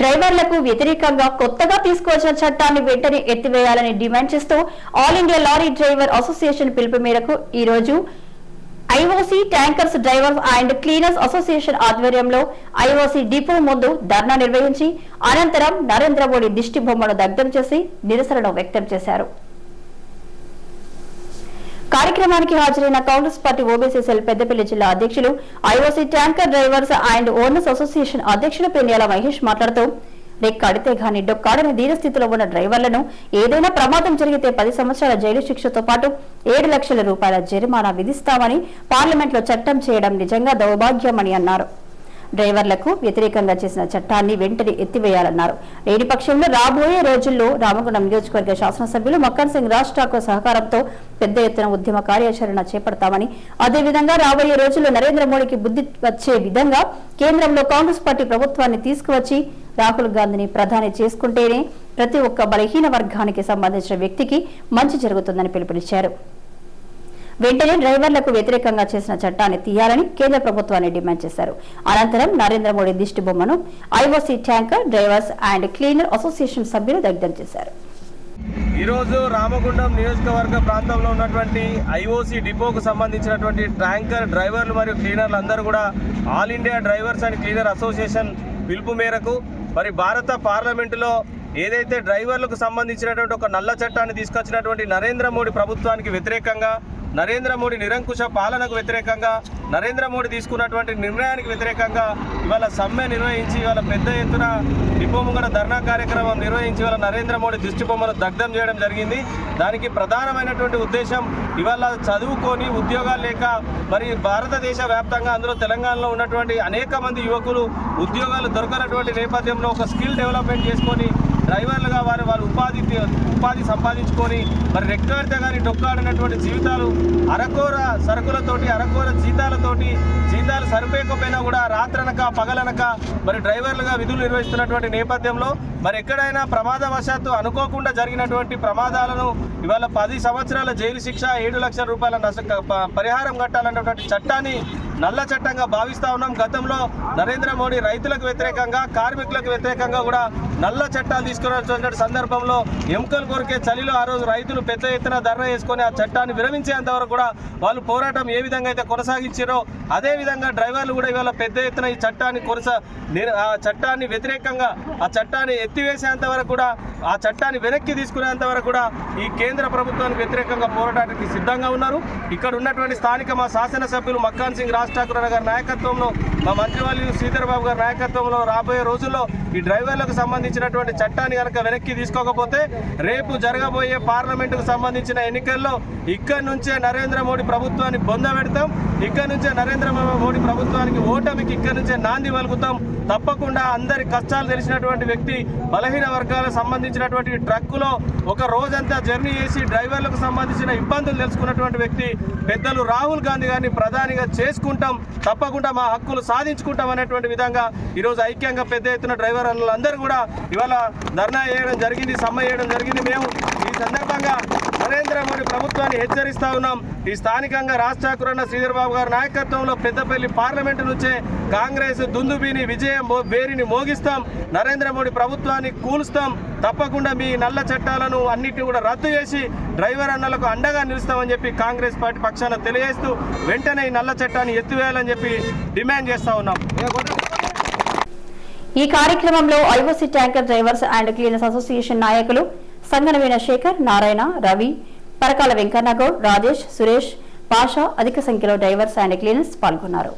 డ్రైవర్లకు వ్యతిరేకంగా కొత్తగా తీసుకువచ్చిన చట్టాన్ని వెంటనే ఎత్తివేయాలని డిమాండ్ చేస్తూ all India lorry driver association పిలుపు మేరకు ఈ రోజు IOC tankers drivers and cleaners association ఆధ్వర్యంలో ఐఓసీ డిపో ముందు ధర్నా నిర్వహించి అనంతరం నరేంద్ర మోడీ దిష్టి బొమ్మను దగ్ధం చేసి నిరసనను వ్యక్తం చేశారు. కార్యక్రమానికి హాజరైన Congress party OBC cell Peddapalli జిల్లా అధ్యక్షులు IOC tanker drivers and owners association అధ్యక్షులు పెన్యాల మహేష్ మాట్లాడుతూ రెక్కడితే గాని డొక్కాడని దీనస్థితిలో ఉన్న డ్రైవర్లను ఏదైనా ప్రమాదం జరిగితే పది సంవత్సరాల జైలు శిక్షతో పాటు ఏడు లక్షల రూపాయల జరిమానా విధిస్తామని పార్లమెంట్లో చట్టం చేయడం నిజంగా దౌర్భాగ్యమని అన్నారు. డ్రైవర్లకు వ్యతిరేకంగా చేసిన చట్టాన్ని వెంటనే ఎత్తివేయాలన్నారు. లేని పక్షంలో రాబోయే రోజుల్లో రామగుండం నియోజకవర్గ శాసనసభ్యులు మక్కన్ సింగ్ రాజ్ ఠాకూర్ సహకారంతో పెద్ద ఎత్తున ఉద్యమ కార్యాచరణ చేపడతామని అదేవిధంగా రాబోయే రోజుల్లో నరేంద్ర మోడీకి బుద్ధి వచ్చే విధంగా కేంద్రంలో కాంగ్రెస్ పార్టీ ప్రభుత్వాన్ని తీసుకువచ్చి రాహుల్ గాంధీని ప్రధాని చేసుకుంటేనే ప్రతి ఒక్క బలహీన వర్గానికి సంబంధించిన వ్యక్తికి మంచి జరుగుతుందని పిలుపునిచ్చారు. వెంటనే డ్రైవర్లకు వ్యతిరేకంగా చేసిన చట్టాన్ని తీయాలని కేంద్ర ప్రభుత్వాన్ని డిమాండ్ చేశారు. అనంతరం నరేంద్ర మోడీ దిష్టి బొమ్మను IOC tanker drivers and cleaner association సభ్యులు దగ్ధం చేశారు. ఈరోజు రామగుండం నియోజకవర్గ ప్రాంతంలో ఉన్నటువంటి ఐఓసి డిపోకు సంబంధించినటువంటి ట్యాంకర్ డ్రైవర్లు మరియు క్లీనర్లు అందరూ కూడా all India drivers and cleaner association పిలుపు మేరకు మరి భారత పార్లమెంటులో ఏదైతే డ్రైవర్లకు సంబంధించినటువంటి ఒక నల్ల చట్టాన్ని తీసుకొచ్చినటువంటి నరేంద్ర మోడీ ప్రభుత్వానికి వ్యతిరేకంగా నరేంద్ర మోడీ నిరంకుశ పాలనకు వ్యతిరేకంగా నరేంద్ర మోడీ తీసుకున్నటువంటి నిర్ణయానికి వ్యతిరేకంగా ఇవాళ సమ్మె నిర్వహించి ఇవాళ పెద్ద ఎత్తున డిపో ధర్నా కార్యక్రమం నిర్వహించి ఇవాళ నరేంద్ర మోడీ దిష్టి బొమ్మను దగ్ధం చేయడం జరిగింది. దానికి ప్రధానమైనటువంటి ఉద్దేశం ఇవాళ చదువుకొని ఉద్యోగాలు లేక మరి భారతదేశ వ్యాప్తంగా అందులో తెలంగాణలో ఉన్నటువంటి అనేక మంది యువకులు ఉద్యోగాలు దొరకనటువంటి నేపథ్యంలో ఒక స్కిల్ డెవలప్మెంట్ చేసుకొని డ్రైవర్లుగా వారు వారు ఉపాధి ఉపాధి సంపాదించుకొని మరి రెక్కడితే కానీ డొక్కాడినటువంటి జీవితాలు అరకోర సరుకులతోటి అరకోర జీతాలతోటి జీతాలు సరిపోయకపోయినా కూడా రాత్రనక పగలనక మరి డ్రైవర్లుగా విధులు నిర్వహిస్తున్నటువంటి నేపథ్యంలో మరి ఎక్కడైనా ప్రమాదవశాత్తు అనుకోకుండా జరిగినటువంటి ప్రమాదాలను ఇవాళ పది సంవత్సరాల జైలు శిక్ష ఏడు లక్షల రూపాయల నష్ట పరిహారం కట్టాలన్నటువంటి చట్టాన్ని నల్ల చట్టంగా భావిస్తా ఉన్నాం. గతంలో నరేంద్ర మోడీ రైతులకు వ్యతిరేకంగా కార్మికులకు వ్యతిరేకంగా కూడా నల్ల చట్టాలు తీసుకున్నటువంటి సందర్భంలో ఎముకలు కొరికే చలిలో ఆ రోజు రైతులు పెద్ద ఎత్తున ధర్నా చేసుకొని ఆ చట్టాన్ని విరమించేంత వరకు కూడా వాళ్ళు పోరాటం ఏ విధంగా అయితే కొనసాగించారో అదే విధంగా డ్రైవర్లు కూడా ఇవాళ పెద్ద ఎత్తున ఈ చట్టాన్ని కొనసా ఆ చట్టాన్ని వ్యతిరేకంగా ఆ చట్టాన్ని ఎత్తివేసేంత వరకు కూడా ఆ చట్టాన్ని వెనక్కి తీసుకునేంత వరకు కూడా ఈ కేంద్ర ప్రభుత్వానికి వ్యతిరేకంగా పోరాటానికి సిద్ధంగా ఉన్నారు. ఇక్కడ ఉన్నటువంటి స్థానిక మా శాసనసభ్యులు మక్కాన్ సింగ్ రాజ్ ఠాకూర్ అన్న గారి నాయకత్వంలో మా మంత్రివర్యులు శ్రీధర్ బాబు గారి నాయకత్వంలో రాబోయే రోజుల్లో ఈ డ్రైవర్లకు సంబంధించినటువంటి చట్టాన్ని కనుక వెనక్కి తీసుకోకపోతే రేపు జరగబోయే పార్లమెంటుకు సంబంధించిన ఎన్నికల్లో ఇక్కడి నుంచే నరేంద్ర మోడీ ప్రభుత్వాన్ని బొందబెడతాం ఇక్కడి నుంచే నరేంద్ర మోడీ ప్రభుత్వానికి ఓటమికి ఇక్కడి నుంచే నాంది పలుకుతాం తప్పకుండా అందరి కష్టాలు తెలిసినటువంటి వ్యక్తి బలహీన వర్గాలకు సంబంధించినటువంటి ట్రక్కులో ఒక రోజంతా జర్నీ చేసి డ్రైవర్లకు సంబంధించిన ఇబ్బందులు తెలుసుకున్నటువంటి వ్యక్తి పెద్దలు రాహుల్ గాంధీ గారిని ప్రధానిగా చేసుకుంటూ తప్పకుండా మా హక్కులు సాధించుకుంటాం అనేటువంటి విధంగా ఈరోజు ఐక్యంగా పెద్ద ఎత్తున డ్రైవర్ అందరూ కూడా ఇవాళ ధర్నా చేయడం జరిగింది సమ్మె చేయడం జరిగింది. మేము ఈ సందర్భంగా నరేంద్ర మోడీ ప్రభుత్వాన్ని హెచ్చరిస్తా ఉన్నాం. ఈ స్థానికంగా రాజ్ ఠాకూర్ అన్న గారి నాయకత్వంలో పెద్దపల్లి పార్లమెంటు నుంచే కాంగ్రెస్ దుందుబీని విజయం వేరిని మోగిస్తాం. నరేంద్ర మోడీ ప్రభుత్వాన్ని కూలుస్తాం. తప్పకుండా మీ నల్ల చట్టాలను అన్నిటిని కూడా రద్దు చేసి డ్రైవర్ అన్నలకు అండగా నిలుస్తామని చెప్పి కాంగ్రెస్ పార్టీ పక్షాన తెలియజేస్తూ వెంటనే ఈ నల్ల చట్టాన్ని ఎత్తివేయాలని చెప్పి డిమాండ్ చేస్తా ఉన్నాం. ఈ కార్యక్రమంలో IOC tanker drivers and cleaners association నాయకులు సంగన వీణశేఖర్ నారాయణ రవి పరకాల వెంకన్నగౌడ్ రాజేష్ సురేష్ పాషా అధిక సంఖ్యలో డ్రైవర్స్ అండ్ క్లీనర్స్ పాల్గొన్నారు.